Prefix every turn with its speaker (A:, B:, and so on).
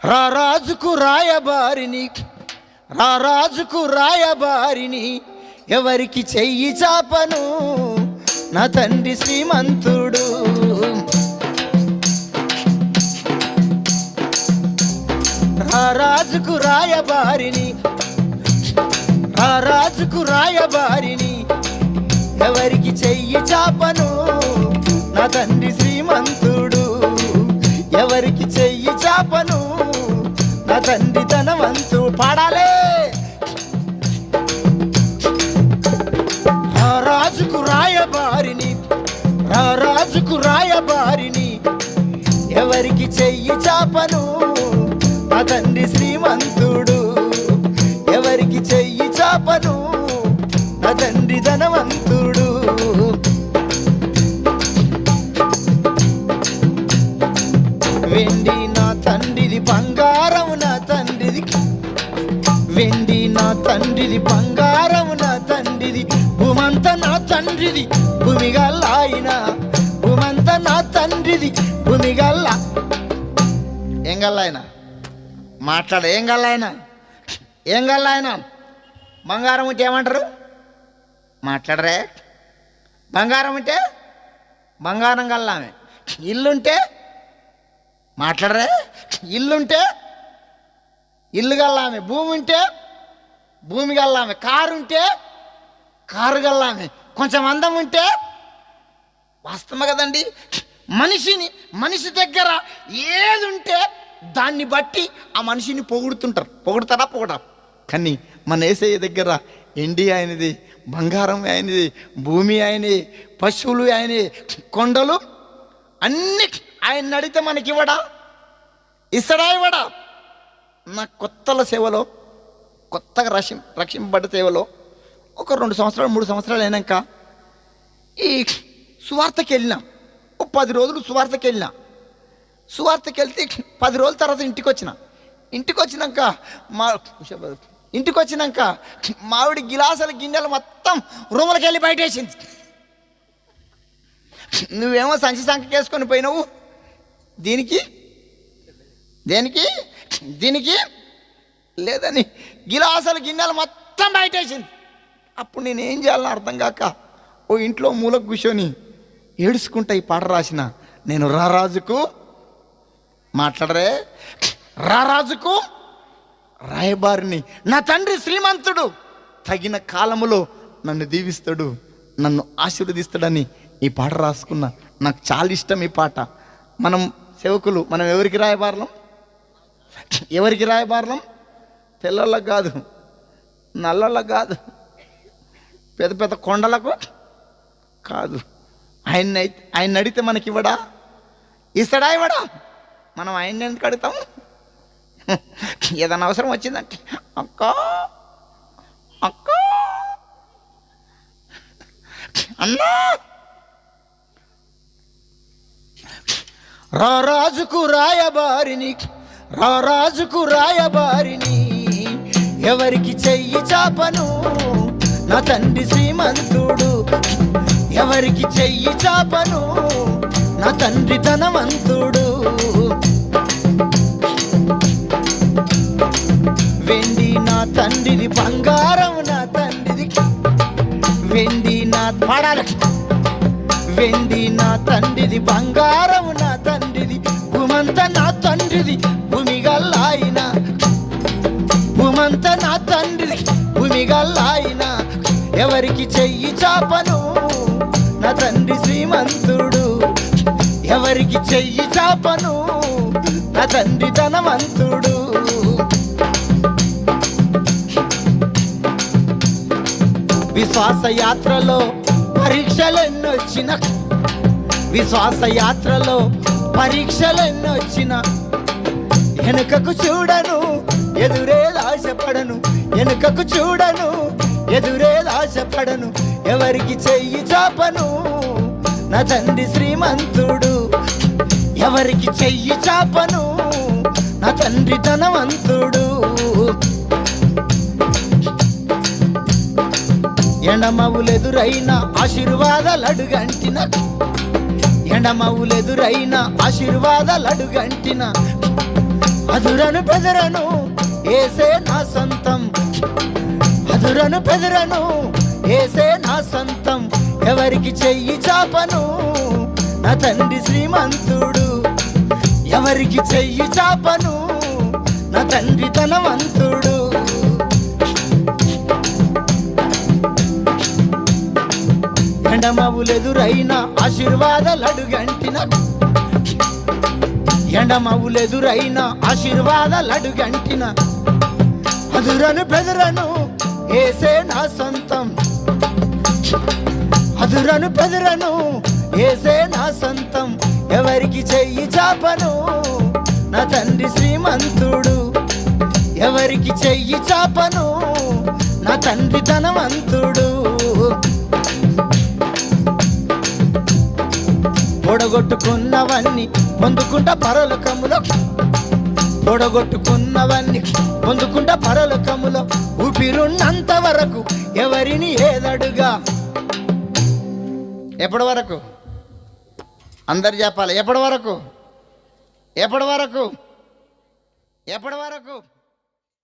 A: రా రాజుకు రాయబారిని రా రాజుకు రాయబారిని ఎవరికి చెయ్యి చాపను నా తండ్రి శ్రీమంతుడు. రారాజుకు రాయబారిని రా రాజుకు రాయబారిని ఎవరికి చెయ్యి చాపను నా తండ్రి శ్రీమంతుడు. ఎవరికి చెయ్యి చాపను తండ్రి తన వంతు పాడాలే రాజుకు రాయబారిని రాజుకు రాయబారిని ఎవరికి చెయ్యి చాపను? నా తండ్రి శ్రీమంతుడు ఎవరికి చెయ్యి చాపను? నా తండ్రి ధనవంతుడు. వెండి నా తండ్రిది బంగారం తండ్రిది బంగారం నా తండ్రిది భూమంత నా తండ్రిది భూమిగల్లాయిన భూమంత నా తండ్రిది భూమిగల్లా. ఏం గల్లాయన మాట్లాడ ఏం గల్లాయన ఏం గల్లాయన బంగారం ఉంటే ఏమంటారు? మాట్లాడరే. బంగారం ఉంటే బంగారం గల్లామే. ఇల్లుంటే మాట్లాడరే. ఇల్లుంటే ఇల్లు గల్లామే. భూమి ఉంటే భూమి గల్లామె కారు ఉంటే కారు గల్లామె కొంచెం అందం ఉంటే వాస్తవం కదండి. మనిషిని మనిషి దగ్గర ఏది ఉంటే దాన్ని బట్టి ఆ మనిషిని పొగుడుతుంటారు. పొగుడతారా? పొగడా కానీ మన ఏసయ్య దగ్గర ఎండి ఆయనది బంగారం ఆయనది భూమి ఆయనది పశువులు ఆయనది కొండలు అన్ని ఆయన అడిగితే మనకి ఇవ్వడా ఇస్తాడా ఇవ్వడా? నా కొత్తల సేవలో కొత్తగా రక్షి రక్షింపబడ్డ సేవలో ఒక రెండు సంవత్సరాలు మూడు సంవత్సరాలు అయినాక ఈ సువార్తకి వెళ్ళినా. ఓ పది రోజులు సువార్తకి వెళ్ళినా. సువార్తకి వెళ్తే పది రోజుల తర్వాత ఇంటికి వచ్చిన ఇంటికి వచ్చినాక మా ఇంటికి వచ్చినాక మావిడి గిలాసుల గిన్నెలు మొత్తం రూములకి వెళ్ళి బయటేసింది. నువ్వేమో సంచి సంఖ్య వేసుకొని పోయినావు? దీనికి? దేనికి? దీనికి? లేదని గిలాసలు గిన్నెలు మొత్తం బయటేసింది. అప్పుడు నేను ఏం చేయాలని అర్థం కాక ఓ ఇంట్లో మూలకు కూర్చొని ఏడుచుకుంటా ఈ పాట రాసిన. నేను రారాజుకు మాట్లాడరే. రారాజుకు రాయబారిని. నా తండ్రి శ్రీమంతుడు. తగిన కాలములో నన్ను దీవిస్తాడు నన్ను ఆశీర్వదిస్తాడని ఈ పాట రాసుకున్నా. నాకు చాలా ఇష్టం ఈ పాట. మనం సేవకులు మనం ఎవరికి రాయబారలం? ఎవరికి రాయబారలం? తెల్లళ్ళకు కాదు నల్లళ్ళకు కాదు పెద్ద పెద్ద కొండలకు కాదు. ఆయన ఆయన అడిగితే మనకి ఇవ్వడా? ఇస్తాడా ఇవ్వడా? మనం ఆయన్ని ఎందుకు అడుగుతాం? ఏదైనా అవసరం వచ్చిందంటే అక్క అక్క అన్నా. రారాజుకు రాయబారిని రారాజుకు రాయబారిని. ఎవరికి చెయ్యి చాపను? నా తండ్రి శ్రీమంతుడు. ఎవరికి చెయ్యి చాపను? నా తండ్రి ధనవంతుడు. వెండి నా తండ్రిది బంగారం నా తండ్రిది వెండి నా పడాలి. వెండి నా తండ్రిది బంగారం నా భూమిగల్లాయిన ఎవరికి చెయ్యి చాపను? నా తండ్రి శ్రీమంతుడు ఎవరికి చెయ్యి చాపను? నా తండ్రి ధనవంతుడు. విశ్వాస యాత్రలో పరీక్షలెన్నొచ్చిన విశ్వాస యాత్రలో పరీక్షలెన్నొచ్చిన వెనుకకు చూడను ఎదురే వెనుకకు చూడను ఎదురే ఆశపడను ఎవరికి చెయ్యి చాపను. నా తండ్రి శ్రీమంతుడు ఎవరికి చెయ్యి చాపను. నా తండ్రి ధనవంతుడు. ఎండమవులెదురైన ఆశీర్వాదాలు అడుగంటిన ఎండమవులెదురైన ఆశీర్వాదాలు అడుగంటిన అదురను బెదరను ఏసే నా సొంతం. అదురను పెదురను ఏసే నా సొంతం. ఎవరికి చెయ్యి చాపను నా తండ్రి శ్రీమంతుడు. ఎవరికి చెయ్యి చాపను నా తండ్రి ధనవంతుడు. ఎండమవులెదురైన ఆశీర్వాదాలడుగంటిన ఎండమవులెదురైన ఆశీర్వాదాలడుగంటిన అదురను బెదరను ఏసే నా సొంతం. అదురను బెదరను ఏసే నా సొంతం. ఎవరికి చెయ్యి చాపను నా తండ్రి శ్రీమంతుడు. ఎవరికి చెయ్యి చాపను నా తండ్రి ధనవంతుడు. పొడగొట్టుకున్నవన్నీ పొందుకుంటా పరలోకములో పొడగొట్టుకున్నవన్నీ పొందుకుంటా పరలోకములో ఊపిరున్నంత వరకు ఎవరిని ఏదడుగా? ఎప్పటి వరకు? అందరు చెప్పాలి. ఎప్పటి వరకు? ఎప్పటి వరకు? ఎప్పటి వరకు?